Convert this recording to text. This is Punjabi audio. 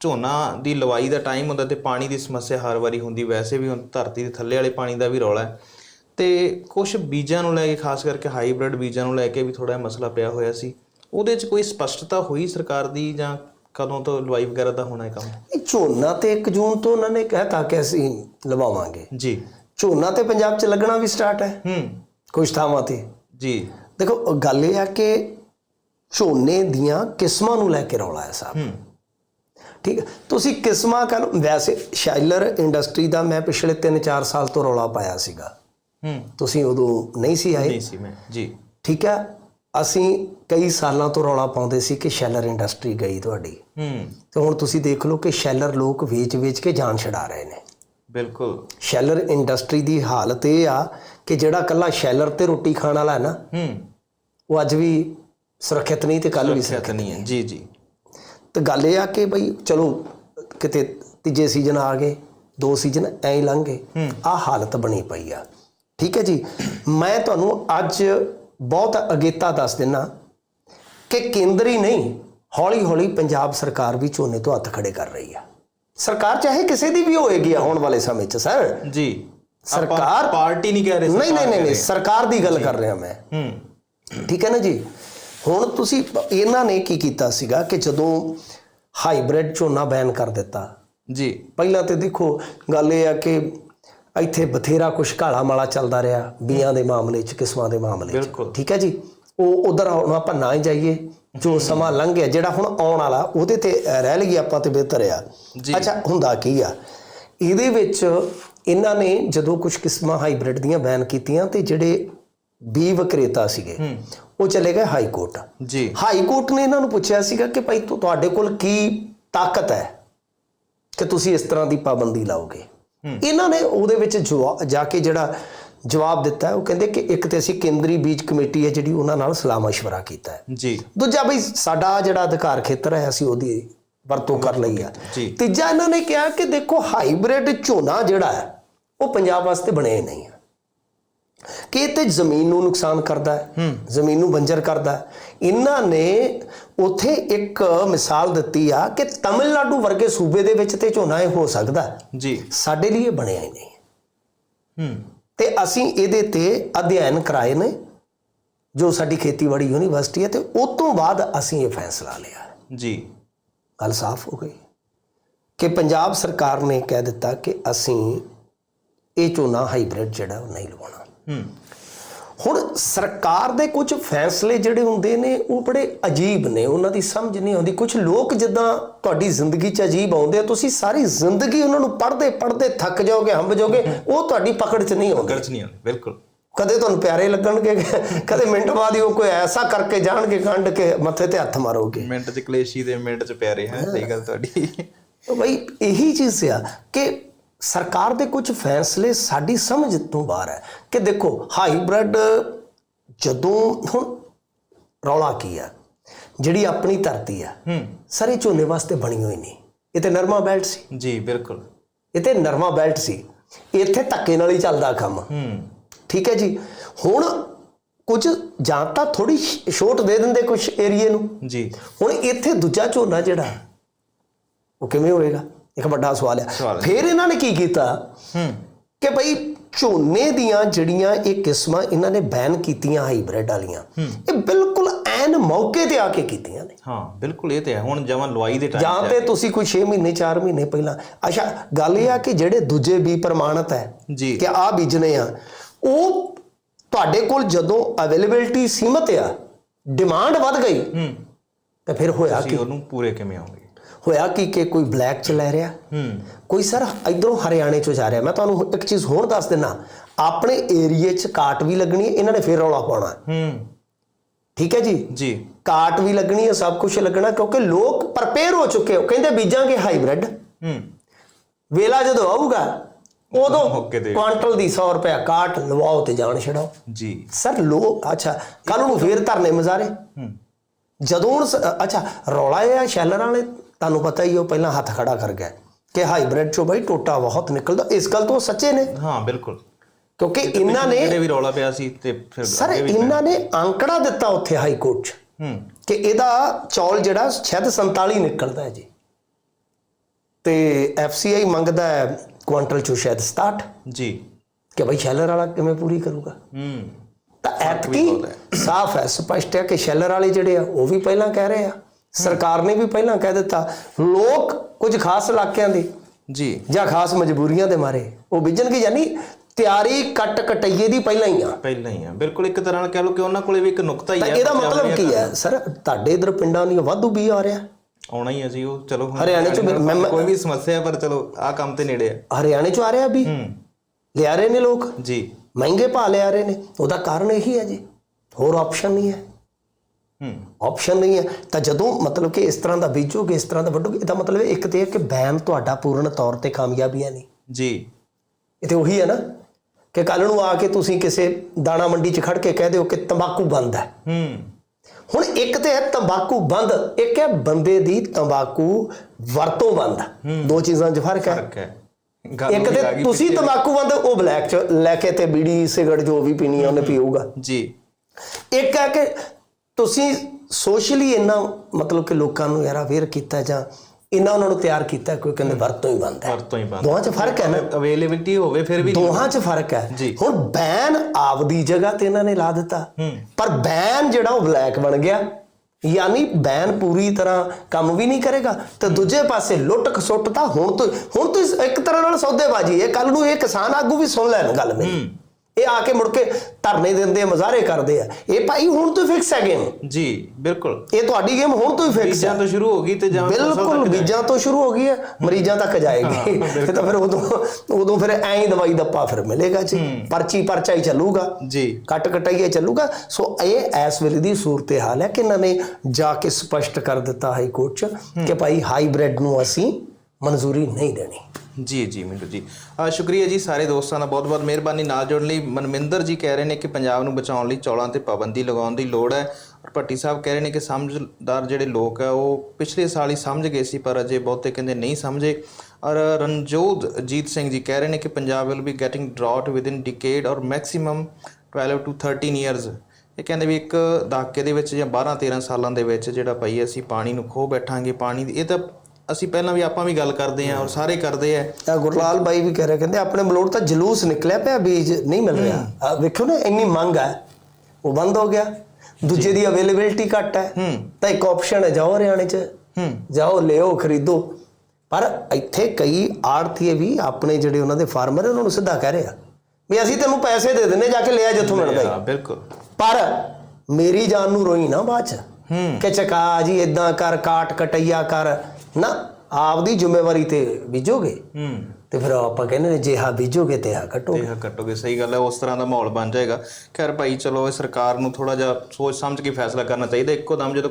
ਝੋਨਾ ਦੀ ਲਵਾਈ ਦਾ ਟਾਈਮ ਹੁੰਦਾ ਤੇ ਪਾਣੀ ਦੀ ਸਮੱਸਿਆ ਹਰ ਵਾਰੀ ਹੁੰਦੀ ਵੈਸੇ ਵੀ ਹੁਣ ਧਰਤੀ ਦੇ ਥੱਲੇ ਵਾਲੇ ਪਾਣੀ ਦਾ ਵੀ ਰੌਲਾ ਹੈ। ਤੇ ਕੁਝ ਬੀਜਾਂ ਨੂੰ ਲੈ ਕੇ ਖਾਸ ਕਰਕੇ ਹਾਈਬ੍ਰਿਡ ਬੀਜਾਂ ਨੂੰ ਲੈ ਕੇ ਵੀ ਥੋੜਾ ਮਸਲਾ ਪਿਆ ਹੋਇਆ ਸੀ। ਉਹਦੇ 'ਚ ਕੋਈ ਸਪਸ਼ਟਤਾ ਹੋਈ ਸਰਕਾਰ ਦੀ ਜਾਂ ਕਦੋਂ ਤੋਂ ਲਵਾਈ ਵਗੈਰਾ ਦਾ ਹੋਣਾ ਹੈ ਕੰਮ? ਝੋਨਾ ਤੇ 1 ਜੂਨ ਤੋਂ ਉਹਨਾਂ ਨੇ ਕਹਿਤਾ ਕਿ ਅਸੀਂ ਲਵਾਵਾਂਗੇ। ਜੀ। ਝੋਨਾ ਤੇ ਪੰਜਾਬ 'ਚ ਲੱਗਣਾ ਵੀ ਸਟਾਰਟ ਹੈ। ਹੂੰ। ਕੁਝ ਥਾਵਾਂ ਤੇ। ਜੀ। ਦੇਖੋ ਗੱਲ ਇਹ ਆ ਕਿ ਝੋਨੇ ਦੀਆਂ ਕਿਸਮਾਂ ਨੂੰ ਲੈ ਕੇ ਰੌਲਾ ਹੈ ਸਾਹਿਬ ਹੂੰ। ਠੀਕ ਹੈ। ਤੁਸੀਂ ਕਿਸਮਾਂ ਕਰ ਵੈਸੇ ਸ਼ੈਲਰ ਇੰਡਸਟਰੀ ਦਾ ਮੈਂ ਪਿਛਲੇ 3-4 ਸਾਲ ਤੋਂ ਰੌਲਾ ਪਾਇਆ ਸੀਗਾ। ਹੂੰ। ਤੁਸੀਂ ਉਦੋਂ ਨਹੀਂ ਸੀ ਆਏ। ਨਹੀਂ ਸੀ ਮੈਂ ਜੀ। ਠੀਕ ਹੈ। ਅਸੀਂ ਕਈ ਸਾਲਾਂ ਤੋਂ ਰੌਲਾ ਪਾਉਂਦੇ ਸੀ ਕਿ ਸ਼ੈਲਰ ਇੰਡਸਟਰੀ ਗਈ ਤੁਹਾਡੀ। ਹੂੰ। ਤੇ ਹੁਣ ਤੁਸੀਂ ਦੇਖ ਲਓ ਕਿ ਸ਼ੈਲਰ ਲੋਕ ਵੇਚ-ਵੇਚ ਕੇ ਜਾਨ ਛਡਾ ਰਹੇ ਨੇ। ਬਿਲਕੁਲ। ਸ਼ੈਲਰ ਇੰਡਸਟਰੀ ਦੀ ਹਾਲਤ ਇਹ ਆ ਕਿ ਜਿਹੜਾ ਕੱਲਾ ਸ਼ੈਲਰ ਤੇ ਰੋਟੀ ਖਾਣ ਵਾਲਾ ਹੈ ਨਾ ਹੂੰ। ਉਹ ਅੱਜ ਵੀ ਸੁਰੱਖਿਅਤ ਨਹੀਂ ਤੇ ਕੱਲ ਵੀ ਸਿਹਤ ਨਹੀਂ ਹੈ। ਜੀ ਜੀ। ਤੇ ਗੱਲ ਇਹ ਆ ਕਿ ਬਈ ਚਲੋ ਕਿਤੇ ਤੀਜੇ ਸੀਜ਼ਨ ਆ ਗਏ ਦੋ ਸੀਜ਼ਨ ਐਂ ਹੀ ਲੰਘ ਗਏ। ਆ ਹਾਲਤ ਬਣੀ ਪਈ ਆ। ਠੀਕ ਹੈ ਜੀ? ਮੈਂ ਤੁਹਾਨੂੰ ਅੱਜ ਬਹੁਤ ਅਗੇਤਾ ਦੱਸ ਦਿੰਨਾ ਕਿ ਕੇਂਦਰੀ ਨਹੀਂ ਹੌਲੀ ਹੌਲੀ ਪੰਜਾਬ ਸਰਕਾਰ ਵੀ ਝੋਨੇ ਤੋਂ ਹੱਥ ਖੜੇ ਕਰ ਰਹੀ ਆ। ਸਰਕਾਰ ਚਾਹੇ ਕਿਸੇ ਦੀ ਵੀ ਹੋਏਗੀ ਆਉਣ ਵਾਲੇ ਸਮੇਂ 'ਚ ਸਰ। ਜੀ। ਸਰਕਾਰ- ਪਾਰਟੀ ਨਹੀਂ ਕਹਿ ਰਹੇ ਨਹੀਂ ਨਹੀਂ ਨਹੀਂ। ਸਰਕਾਰ ਦੀ ਗੱਲ ਕਰ ਰਿਹਾ ਮੈਂ। ਹੂੰ। ਠੀਕ ਹੈ ਨਾ ਜੀ? ਹੁਣ ਤੁਸੀਂ ਇਹਨਾਂ ਨੇ ਕੀ ਕੀਤਾ ਸੀਗਾ ਕਿ ਜਦੋਂ ਹਾਈਬ੍ਰਿਡ ਝੋਨਾ ਬੈਨ ਕਰ ਦਿੱਤਾ? ਜੀ। ਪਹਿਲਾਂ ਤੇ ਦੇਖੋ ਗੱਲ ਇਹ ਆ ਕਿ ਇੱਥੇ ਬਥੇਰਾ ਕੁਛ ਘਾਲਾ ਮਾਲਾ ਚੱਲਦਾ ਰਿਹਾ ਬੀਆਂ ਦੇ ਮਾਮਲੇ 'ਚ ਕਿਸਮਾਂ ਦੇ ਮਾਮਲੇ 'ਚ। ਠੀਕ ਹੈ ਜੀ? ਉਹ ਉਧਰ ਹੁਣ ਆਪਾਂ ਨਾ ਹੀ ਜਾਈਏ ਜੋ ਸਮਾਂ ਲੰਘ ਗਿਆ ਜਿਹੜਾ ਹੁਣ ਆਉਣ ਵਾਲਾ ਉਹਦੇ ਤੇ ਰਹਿ ਲਈਏ ਆਪਾਂ ਤੇ ਬਿਹਤਰ ਆ। ਅੱਛਾ ਹੁੰਦਾ ਕੀ ਆ? ਇਹਦੇ ਵਿੱਚ ਇਹਨਾਂ ਨੇ ਜਦੋਂ ਕੁਝ ਕਿਸਮਾਂ ਹਾਈਬ੍ਰਿਡ ਦੀਆਂ ਬੈਨ ਕੀਤੀਆਂ ਤੇ ਜਿਹੜੇ ਬੀ ਵਿਕਰੇਤਾ ਸੀਗੇ ਉਹ ਚਲੇ ਗਏ ਹਾਈ ਕੋਰਟ ਜੀ ਹਾਈ ਕੋਰਟ ਨੇ ਇਹਨਾਂ ਨੂੰ ਪੁੱਛਿਆ ਸੀਗਾ ਕਿ ਭਾਈ ਤੁ- ਤੁਹਾਡੇ ਕੋਲ ਕੀ ਤਾਕਤ ਹੈ ਕਿ ਤੁਸੀਂ ਇਸ ਤਰ੍ਹਾਂ ਦੀ ਪਾਬੰਦੀ ਲਾਓਗੇ ਇਹਨਾਂ ਨੇ ਉਹਦੇ ਵਿੱਚ ਜਵਾ- ਜਾ ਕੇ ਜਿਹੜਾ ਜਵਾਬ ਦਿੱਤਾ ਹੈ, ਉਹ ਕਹਿੰਦੇ ਕਿ ਇੱਕ ਤੇ ਅਸੀਂ ਕੇਂਦਰੀ ਬੀਜ ਕਮੇਟੀ ਹੈ ਜਿਹੜੀ ਉਹਨਾਂ ਨਾਲ ਸਲਾਹ مشورہ ਕੀਤਾ ਹੈ ਜੀ ਦੂਜਾ ਬਈ ਸਾਡਾ ਜਿਹੜਾ ਅਧਿਕਾਰ ਖੇਤਰ ਹੈ ਅਸੀਂ ਉਹਦੀ ਵਰਤੋਂ ਕਰ ਲਈ ਆ ਜੀ। ਤੀਜਾ ਇਹਨਾਂ ਨੇ ਕਿਹਾ ਕਿ ਦੇਖੋ ਹਾਈਬ੍ਰਿਡ ਝੋਨਾ ਜਿਹੜਾ ਹੈ ਉਹ ਪੰਜਾਬ ਵਾਸਤੇ ਬਣਿਆ ਹੀ ਨਹੀਂ ਹੈ ਕਿ ਇਹ ਤੇ ਜ਼ਮੀਨ ਨੂੰ ਨੁਕਸਾਨ ਕਰਦਾ ਹੈ ਜ਼ਮੀਨ ਨੂੰ ਬੰਜਰ ਕਰਦਾ ਹੈ। ਇਹਨਾਂ ਨੇ ਉਥੇ ਇੱਕ ਮਿਸਾਲ ਦਿੱਤੀ ਆ ਕਿ ਤਮਿਲਨਾਡੂ ਵਰਗੇ ਸੂਬੇ ਦੇ ਵਿੱਚ ਤੇ ਝੋਨਾ ਇਹ ਹੋ ਸਕਦਾ। ਜੀ। ਸਾਡੇ ਲਈ ਇਹ ਬਣਿਆ ਹੀ ਨਹੀਂ। ਹੂੰ। ਤੇ ਅਸੀਂ ਇਹਦੇ ਤੇ ਅਧਿਐਨ ਕਰਾਏ ਨੇ ਜੋ ਸਾਡੀ ਖੇਤੀਬਾੜੀ ਯੂਨੀਵਰਸਿਟੀ ਹੈ ਤੇ ਉਸ ਤੋਂ ਬਾਅਦ ਅਸੀਂ ਇਹ ਫੈਸਲਾ ਲਿਆ। ਜੀ। ਗੱਲ ਸਾਫ਼ ਹੋ ਗਈ। ਕਿ ਪੰਜਾਬ ਸਰਕਾਰ ਨੇ ਕਹਿ ਦਿੱਤਾ ਕਿ ਅਸੀਂ ਇਹ ਝੋਨਾ ਹਾਈਬ੍ਰਿਡ ਜਿਹੜਾ ਉਹ ਨਹੀਂ ਲਵਾਉਣਾ। ਹੁਣ ਸਰਕਾਰ ਦੇ ਕੁਝ ਫੈਸਲੇ ਜਿਹੜੇ ਹੁੰਦੇ ਨੇ ਉਹ ਬੜੇ ਅਜੀਬ ਨੇ। ਉਹਨਾਂ ਦੀ ਸਮਝ ਨਹੀਂ ਆਉਂਦੀ। ਕੁਝ ਲੋਕ ਜਿੱਦਾਂ ਤੁਹਾਡੀ ਜ਼ਿੰਦਗੀ 'ਚ ਅਜੀਬ ਆਉਂਦੇ ਆ ਤੁਸੀਂ ਸਾਰੀ ਜ਼ਿੰਦਗੀ ਉਹਨਾਂ ਨੂੰ ਪੜ੍ਹਦੇ ਪੜ੍ਹਦੇ ਥੱਕ ਜਾਓਗੇ ਹੰਬ ਜਾਓਗੇ ਉਹ ਤੁਹਾਡੀ ਪਕੜ 'ਚ ਨਹੀਂ ਆਉਂਦੇ। ਗਲਤ ਨਹੀਂ ਆਉਂਦੀ ਬਿਲਕੁਲ। ਕਦੇ ਤੁਹਾਨੂੰ ਪਿਆਰੇ ਲੱਗਣਗੇ ਕਦੇ ਮਿੰਟ ਬਾਅਦ ਹੀ ਉਹ ਕੋਈ ਐਸਾ ਕਰਕੇ ਜਾਣਗੇ ਗੰਢ ਕੇ ਮੱਥੇ ਤੇ ਹੱਥ ਮਾਰੋਗੇ। ਮਿੰਟ ਚ ਕਲੇਸ਼ੀ ਦੇ ਮਿੰਟ ਚ ਪਿਆਰੇ ਹੈ ਸਹੀ ਗੱਲ ਤੁਹਾਡੀ। ਤਾਂ ਬਈ ਇਹੀ ਚੀਜ਼ ਆ ਕਿ ਸਰਕਾਰ ਦੇ ਕੁਝ ਫੈਸਲੇ ਸਾਡੀ ਸਮਝ ਤੋਂ ਬਾਹਰ ਹੈ ਕਿ ਦੇਖੋ ਹਾਈਬ੍ਰਿਡ ਜਦੋਂ ਹੁਣ ਰੌਲਾ ਕੀ ਆ ਜਿਹੜੀ ਆਪਣੀ ਧਰਤੀ ਆ ਹੂੰ। ਸਾਰੇ ਝੋਨੇ ਵਾਸਤੇ ਬਣੀ ਹੋਈ ਨਹੀਂ। ਇਹ ਤੇ ਨਰਮਾ ਬੈਲਟ ਸੀ। ਜੀ ਬਿਲਕੁਲ। ਇਹ ਤੇ ਨਰਮਾ ਬੈਲਟ ਸੀ। ਇੱਥੇ ਧੱਕੇ ਨਾਲ ਹੀ ਚੱਲਦਾ ਕੰਮ। ਹੂੰ। ਠੀਕ ਹੈ ਜੀ। ਹੁਣ ਕੁਝ ਜਾਂ ਤਾਂ ਥੋੜੀ ਛੋਟ ਦੇ ਦਿੰਦੇ ਕੁਝ ਏਰੀਏ ਨੂੰ। ਜੀ। ਹੁਣ ਇੱਥੇ ਦੂਜਾ ਝੋਨਾ ਜਿਹੜਾ ਉਹ ਕਿਵੇਂ ਹੋਏਗਾ? ਇੱਕ ਵੱਡਾ ਸਵਾਲ ਹੈ। ਫਿਰ ਇਹਨਾਂ ਨੇ ਕੀ ਕੀਤਾ? ਹੂੰ। ਕਿ ਭਈ ਝੋਨੇ ਦੀਆਂ ਜਿਹੜੀਆਂ ਇਹ ਕਿਸਮਾਂ ਇਹਨਾਂ ਨੇ ਬੈਨ ਕੀਤੀਆਂ ਹਾਈਬ੍ਰਿਡ ਵਾਲੀਆਂ ਇਹ ਬਿਲਕੁਲ ਐਨ ਮੌਕੇ ਤੇ ਆ ਕੇ ਕੀਤੀਆਂ ਨੇ। ਹਾਂ ਬਿਲਕੁਲ ਇਹ ਤੇ ਹੈ। ਹੁਣ ਜਮਾਂ ਲਵਾਈ ਦੇ ਜਾਂ ਟਾਈਮ ਤੇ ਤੁਸੀਂ ਕੋਈ 6 ਮਹੀਨੇ 4 ਮਹੀਨੇ ਪਹਿਲਾਂ। ਅੱਛਾ ਗੱਲ ਇਹ ਆ ਕਿ ਜਿਹੜੇ ਦੂਜੇ ਵੀ ਪ੍ਰਮਾਣਿਤ ਹੈ ਜੀ। ਕਿ ਆ ਬੀਜਣੇ ਆ ਉਹ ਤੁਹਾਡੇ ਕੋਲ ਜਦੋਂ ਅਵੇਲੇਬਿਲਟੀ ਸੀਮਤ ਆ ਡਿਮਾਂਡ ਵੱਧ ਗਈ ਹੂੰ। ਤੇ ਫਿਰ ਹੋਇਆ ਤੁਸੀਂ ਉਹਨੂੰ ਪੂਰੇ ਕਿਵੇਂ ਆਉਂਗੇ ਹੋਇਆ ਕੀ ਕਿ ਕੋਈ ਬਲੈਕ ਚ ਲੈ ਰਿਹਾ? ਹੂੰ। ਕੋਈ ਸਰ ਇਧਰੋਂ ਹਰਿਆਣੇ ਚੋਂ ਜਾ ਰਿਹਾ। ਮੈਂ ਤੁਹਾਨੂੰ ਇੱਕ ਚੀਜ਼ ਹੋਰ ਦੱਸ ਦਿੰਨਾ। ਆਪਣੇ ਏਰੀਏ 'ਚ ਕਾਟ ਵੀ ਲੱਗਣੀ ਹੈ ਇਹਨਾਂ ਨੇ ਫੇਰ ਰੌਲਾ ਪਾਉਣਾ ਹੈ। ਠੀਕ ਹੈ ਜੀ? ਜੀ। ਕਾਟ ਵੀ ਲੱਗਣੀ ਹੈ ਸਭ ਕੁਝ ਲੱਗਣਾ ਕਿਉਂਕਿ ਲੋਕ ਪ੍ਰਪੇਅਰ ਹੋ ਚੁੱਕੇ ਹੋ। ਕਹਿੰਦੇ ਬੀਜਾਂਗੇ ਹਾਈਬ੍ਰਿਡ। ਹੂੰ। ਵੇਲਾ ਜਦੋਂ ਆਊਗਾ ਉਦੋਂ। ਕੁਆਂਟਲ ਦੀ 100 ਰੁਪਏ ਕਾਟ ਲਵਾਓ ਤੇ ਜਾਨ ਛਡਾਓ। ਜੀ। ਸਰ ਲੋਕ ਅੱਛਾ ਕੱਲ ਨੂੰ ਫੇਰ ਧਰਨੇ ਮਜ਼ਾਰੇ। ਹੂੰ। ਜਦੋਂ ਅੱਛਾ ਰੌਲਾ ਇਹ ਆ ਸ਼ੈਲਰ ਵਾਲੇ ਤੁਹਾਨੂੰ ਪਤਾ ਹੀ ਉਹ ਪਹਿਲਾਂ ਹੱਥ ਖੜਾ ਕਰ ਗਏ ਕਿ ਹਾਈਬ੍ਰਿਡ ਚੋਂ ਬਈ ਟੋਟਾ ਬਹੁਤ ਨਿਕਲਦਾ। ਇਸ ਗੱਲ ਤੋਂ ਸੱਚੇ ਨੇ। ਹਾਂ ਬਿਲਕੁਲ। ਕਿਉਂਕਿ ਇਹਨਾਂ ਨੇ ਜਿਹੜੇ ਵੀ ਰੌਲਾ ਪਿਆ ਸੀ ਤੇ ਫਿਰ ਸਰ ਇਹਨਾਂ ਨੇ ਅੰਕੜਾ ਦਿੱਤਾ ਉੱਥੇ ਹਾਈ ਕੋਰਟ 'ਚ ਹੂੰ। ਕਿ ਇਹਦਾ ਚੌਲ ਜਿਹੜਾ ਸ਼ਾਇਦ 47 ਨਿਕਲਦਾ ਹੈ ਜੀ। ਤੇ ਐਫਸੀਆਈ ਮੰਗਦਾ ਹੈ ਕੁਆਂਟਲ ਚੋਂ ਸ਼ਾਇਦ 67 ਜੀ। ਕਿ ਭਾਈ ਸ਼ੈਲਰ ਵਾਲਾ ਕਿਵੇਂ ਪੂਰੀ ਕਰੂਗਾ? ਹੂੰ। ਤਾਂ ਐਤਕੀ ਸਾਫ਼ ਹੈ ਸਪਸ਼ਟ ਹੈ ਕਿ ਸ਼ੈਲਰ ਵਾਲੇ ਜਿਹੜੇ ਆ ਉਹ ਵੀ ਪਹਿਲਾਂ ਕਹਿ ਰਹੇ ਆ। ਸਰਕਾਰ ਨੇ ਵੀ ਪਹਿਲਾਂ ਕਹਿ ਦਿੱਤਾ ਲੋਕ ਕੁਝ ਖਾਸ ਇਲਾਕਿਆਂ ਦੇ ਜੀ। ਜਾਂ ਖਾਸ ਮਜਬੂਰੀਆਂ ਦੇ ਮਾਰੇ। ਉਹ ਵਿਜਣਗੇ ਯਾਨੀ ਤਿਆਰੀ ਕੱਟ ਕਟਈਏ ਦੀ ਪਹਿਲਾਂ ਹੀ ਆ। ਪਹਿਲਾਂ ਹੀ ਆ। ਬਿਲਕੁਲ ਇੱਕ ਤਰ੍ਹਾਂ ਨਾਲ ਕਹਿ ਲਓ ਕਿ ਉਹਨਾਂ ਕੋਲੇ ਵੀ ਇੱਕ ਨੁਕਤਾ ਹੀ ਹੈ ਇਹਦਾ ਮਤਲਬ ਕੀ ਹੈ? ਸਰ ਤੁਹਾਡੇ ਇਧਰ ਪਿੰਡਾਂ ਦੀ ਵਾਧੂ ਵੀ ਆ ਰਿਹਾ। ਆਉਣਾ ਹੀ ਆ ਜੀ ਉਹ ਚਲੋ ਹਰਿਆਣੇ ਚ ਕੋਈ ਵੀ ਸਮੱਸਿਆ ਪਰ ਚਲੋ ਆ ਕੰਮ ਤੇ ਨੇੜੇ ਆ। ਹਰਿਆਣੇ ਚ ਆ ਰਿਹਾ ਵੀ ਹੂੰ। ਲਿਆ ਰਹੇ ਨੇ ਲੋਕ? ਜੀ। ਮਹਿੰਗੇ ਭਾਅ ਲਿਆ ਰਹੇ ਨੇ। ਉਹਦਾ ਕਾਰਨ ਇਹੀ ਹੈ ਜੀ। ਹੋਰ ਆਪਸ਼ਨ ਨਹੀਂ ਹੈ ਹੂੰ। ਆਪਸ਼ਨ ਨਹੀਂ ਹੈ। ਤਾਂ ਜਦੋਂ ਮਤਲਬ ਕਿ ਇਸ ਤਰ੍ਹਾਂ ਦਾ ਬੀਜੋਗੇ ਇਸ ਤਰ੍ਹਾਂ ਦਾ ਵੱਢੋਗੇ ਇਹਦਾ ਮਤਲਬ ਇੱਕ ਤੇ ਹੈ ਕਿ ਬੈਨ ਤੁਹਾਡਾ ਪੂਰਨ ਤੌਰ ਤੇ ਕਾਮਯਾਬੀ ਹੈ ਨਹੀਂ। ਜੀ। ਇਹ ਤੇ ਉਹੀ ਹੈ ਨਾ ਕਿ ਕੱਲ ਨੂੰ ਆ ਕੇ ਤੁਸੀਂ ਕਿਸੇ ਦਾਣਾ ਮੰਡੀ 'ਚ ਖੜ ਕੇ ਕਹਿ ਦਿਓ ਕਿ ਤੰਬਾਕੂ ਬੰਦ ਹੈ। ਹੂੰ। ਹੁਣ ਇੱਕ ਤੇ ਹੈ ਤੰਬਾਕੂ ਬੰਦ ਇੱਕ ਹੈ ਬੰਦੇ ਦੀ ਤੰਬਾਕੂ ਵਰਤੋਂ ਬੰਦ। ਦੋ ਚੀਜ਼ਾਂ 'ਚ ਫ਼ਰਕ ਹੈ। ਇੱਕ ਤੇ ਤੁਸੀਂ। ਤੰਬਾਕੂ ਬੰਦ ਉਹ ਬਲੈਕ 'ਚ ਲੈ ਕੇ ਤੇ ਬੀੜੀ ਸਿਗਰਟ ਜੋ ਵੀ ਪੀਣੀ ਹੈ ਉਹਨੇ ਪੀਊਗਾ। ਜੀ। ਇੱਕ ਹੈ ਕਿ ਤੁਸੀਂ ਸੋਸ਼ਲੀ ਇੰਨਾ ਮਤਲਬ ਕਿ ਲੋਕਾਂ ਨੂੰ ਯਾਰ ਅਵੇਅਰ ਕੀਤਾ ਜਾਂ ਇੰਨਾ ਉਹਨਾਂ ਨੂੰ ਤਿਆਰ ਕੀਤਾ ਕੋਈ ਕਹਿੰਦੇ ਵਰਤੋਂ ਹੀ ਬੰਦ ਹੈ। ਵਰਤੋਂ ਹੀ ਬੰਦ ਦੋਹਾਂ 'ਚ ਫ਼ਰਕ ਹੈ ਨਾ? ਅਵੇਲੇਬਿਲਟੀ ਹੋਵੇ ਫਿਰ ਵੀ ਦੋਹਾਂ 'ਚ ਫ਼ਰਕ ਹੈ। ਹੁਣ ਬੈਨ ਆਪਦੀ ਜਗ੍ਹਾ ਤੇ ਇਹਨਾਂ ਨੇ ਲਾ ਦਿੱਤਾ। ਪਰ ਬੈਨ ਜਿਹੜਾ ਉਹ ਬਲੈਕ ਬਣ ਗਿਆ। ਯਾਨੀ ਬੈਨ ਪੂਰੀ ਤਰ੍ਹਾਂ ਕੰਮ ਵੀ ਨਹੀਂ ਕਰੇਗਾ। ਤੇ ਦੂਜੇ ਪਾਸੇ ਲੁੱਟ ਖਸੁੱਟ ਤਾਂ ਹੁਣ ਤੋਂ ਹੁਣ ਤੋਂ ਇੱਕ ਤਰ੍ਹਾਂ ਨਾਲ ਸੌਦੇਬਾਜ਼ੀ ਹੈ। ਕੱਲ ਨੂੰ ਇਹ ਕਿਸਾਨ ਆਗੂ ਵੀ ਸੁਣ ਲੈਣ ਗੱਲ ਮੇਰੀ। ਇਹ ਆ ਕੇ ਮੁੜ ਕੇ ਧਰਨੇ ਦਿੰਦੇ ਆ ਮੁਜ਼ਾਹਰੇ ਕਰਦੇ ਆ। ਇਹ ਭਾਈ ਹੁਣ ਤੋਂ ਫਿਕਸ ਹੈ ਗੇਮ ਜੀ ਬਿਲਕੁਲ। ਇਹ ਤੁਹਾਡੀ ਗੇਮ ਹੁਣ ਤੋਂ ਹੀ ਫਿਕਸ ਹੈ। ਬੀਜਾਂ ਤੋਂ ਸ਼ੁਰੂ ਹੋ ਗਈ ਤੇ ਜਾਂ ਬਿਲਕੁਲ ਬੀਜਾਂ ਤੋਂ ਸ਼ੁਰੂ ਹੋ ਗਈ ਹੈ ਮਰੀਜ਼ਾਂ ਤੱਕ ਜਾਏਗੀ। ਇਹ ਤਾਂ ਫਿਰ ਉਦੋਂ ਉਦੋਂ ਫਿਰ ਐਂ ਹੀ ਦਵਾਈ ਦੱਪਾ ਫਿਰ ਮਿਲੇਗਾ ਜੀ। ਪਰਚੀ ਪਰਚਾ ਹੀ ਚੱਲੂਗਾ। ਜੀ। ਕੱਟ ਕਟਾਈਏ ਚੱਲੂਗਾ। ਸੋ ਇਹ ਇਸ ਵੇਲੇ ਦੀ ਸੂਰਤ ਹਾਲ ਹੈ ਕਿ ਇਹਨਾਂ ਨੇ ਜਾ ਕੇ ਸਪਸ਼ਟ ਕਰ ਦਿੱਤਾ ਹਾਈ ਕੋਰਟ ਚ ਕਿ ਭਾਈ ਹਾਈਬ੍ਰਿਡ ਨੂੰ ਅਸੀਂ ਮਨਜ਼ੂਰੀ ਨਹੀਂ ਦੇਣੀ। ਜੀ ਜੀ, ਮਿੰਟੂ ਜੀ। ਆ ਸ਼ੁਕਰੀਆ ਜੀ ਸਾਰੇ ਦੋਸਤਾਂ ਦਾ ਬਹੁਤ ਬਹੁਤ ਮਿਹਰਬਾਨੀ। ਨਾਲ ਜੁੜਨ ਲਈ ਮਨਮਿੰਦਰ ਜੀ ਕਹਿ ਰਹੇ ਨੇ ਕਿ ਪੰਜਾਬ ਨੂੰ ਬਚਾਉਣ ਲਈ ਚੌਲਾਂ ਤੇ ਪਾਬੰਦੀ ਲਗਾਉਣ ਦੀ ਲੋੜ ਹੈ। ਔਰ ਭੱਟੀ ਸਾਹਿਬ ਕਹਿ ਰਹੇ ਨੇ ਕਿ ਸਮਝਦਾਰ ਜਿਹੜੇ ਲੋਕ ਆ, ਉਹ ਪਿਛਲੇ ਸਾਲ ਹੀ ਸਮਝ ਗਏ ਸੀ, ਪਰ ਅਜੇ ਬਹੁਤੇ ਕਹਿੰਦੇ ਨਹੀਂ ਸਮਝੇ। ਔਰ ਰਣਜੋਤ ਜੀਤ ਸਿੰਘ ਜੀ ਕਹਿ ਰਹੇ ਨੇ ਕਿ Punjab will be getting drought within decade or maximum 12 to 13 years ਇਹ ਕਹਿੰਦੇ ਵੀ ਇੱਕ ਦਹਾਕੇ ਦੇ ਵਿੱਚ ਜਾਂ 12 13 ਸਾਲਾਂ ਦੇ ਵਿੱਚ ਜਿਹੜਾ ਭਾਈ ਅਸੀਂ ਪਾਣੀ ਨੂੰ ਖੋ ਬੈਠਾਂਗੇ, ਪਾਣੀ ਦੀ ਇਹ ਤਾਂ ਅਸੀਂ ਪਹਿਲਾਂ ਵੀ ਆਪਾਂ ਵੀ ਗੱਲ ਕਰਦੇ ਆਂ ਔਰ ਸਾਰੇ ਕਰਦੇ ਆ। ਤਾਂ ਗੁਰਲਾਲ ਬਾਈ ਵੀ ਕਹਿ ਰਹੇ ਕਹਿੰਦੇ ਆਪਣੇ ਬਲੋੜ ਤਾਂ ਜਲੂਸ ਨਿਕਲਿਆ ਪਿਆ ਬੀਜ ਨਹੀਂ ਮਿਲ ਰਿਹਾ। ਵੇਖੋ ਨਾ ਇੰਨੀ ਮੰਗ ਹੈ ਉਹ ਬੰਦ ਹੋ ਗਿਆ। ਦੂਜੇ ਦੀ ਅਵੇਲੇਬਿਲਟੀ ਘੱਟ ਹੈ। ਤਾਂ ਇੱਕ ਆਪਸ਼ਨ ਹੈ ਜਾਓ ਹਰਿਆਣੇ ਚ। ਜਾਓ ਲਿਓ ਖਰੀਦੋ। ਪਰ ਇੱਥੇ ਕਈ ਆੜਤੀਏ ਵੀ ਆਪਣੇ ਜਿਹੜੇ ਉਹਨਾਂ ਦੇ ਫਾਰਮਰ ਉਹਨਾਂ ਨੂੰ ਸਿੱਧਾ ਕਹਿ ਰਹੇ ਆ ਵੀ ਅਸੀਂ ਤੈਨੂੰ ਪੈਸੇ ਦੇ ਦਿੰਨੇ ਜਾ ਕੇ ਲਿਆ ਜਿੱਥੋਂ ਮਿਲਦਾ। ਹਾਂ ਬਿਲਕੁਲ। ਪਰ ਮੇਰੀ ਜਾਨ ਨੂੰ ਰੋਈ ਨਾ ਬਾਅਦ ਚ ਕਿ ਚਕਾ ਜੀ ਇਦਾਂ ਕਰ ਕਾਟ ਕਟਈਆ ਕਰ। ਨਾ ਆਪਦੀ ਜ਼ਿੰਮੇਵਾਰੀ ਤੇ ਬੀਜੋਗੇ। ਹੂੰ। ਤੇ ਫਿਰ ਆਪਾਂ ਕਹਿੰਦੇ ਨੇ ਜੇ ਹਾਂ ਬੀਜੋਗੇ ਤੇ ਹਾਂ ਕੱਟੋ ਇਹ ਕੱਟੋਗੇ ਸਹੀ ਗੱਲ ਹੈ ਉਸ ਤਰ੍ਹਾਂ ਦਾ ਮਾਹੌਲ ਬਣ ਜਾਏਗਾ। ਖੈਰ ਭਾਈ ਚਲੋ ਇਹ ਸਰਕਾਰ ਨੂੰ ਥੋੜਾ ਜਿਹਾ ਸੋਚ ਸਮਝ ਕੇ ਫੈਸਲਾ ਕਰਨਾ ਚਾਹੀਦਾ। ਇੱਕੋ ਦਮ ਜਦੋਂ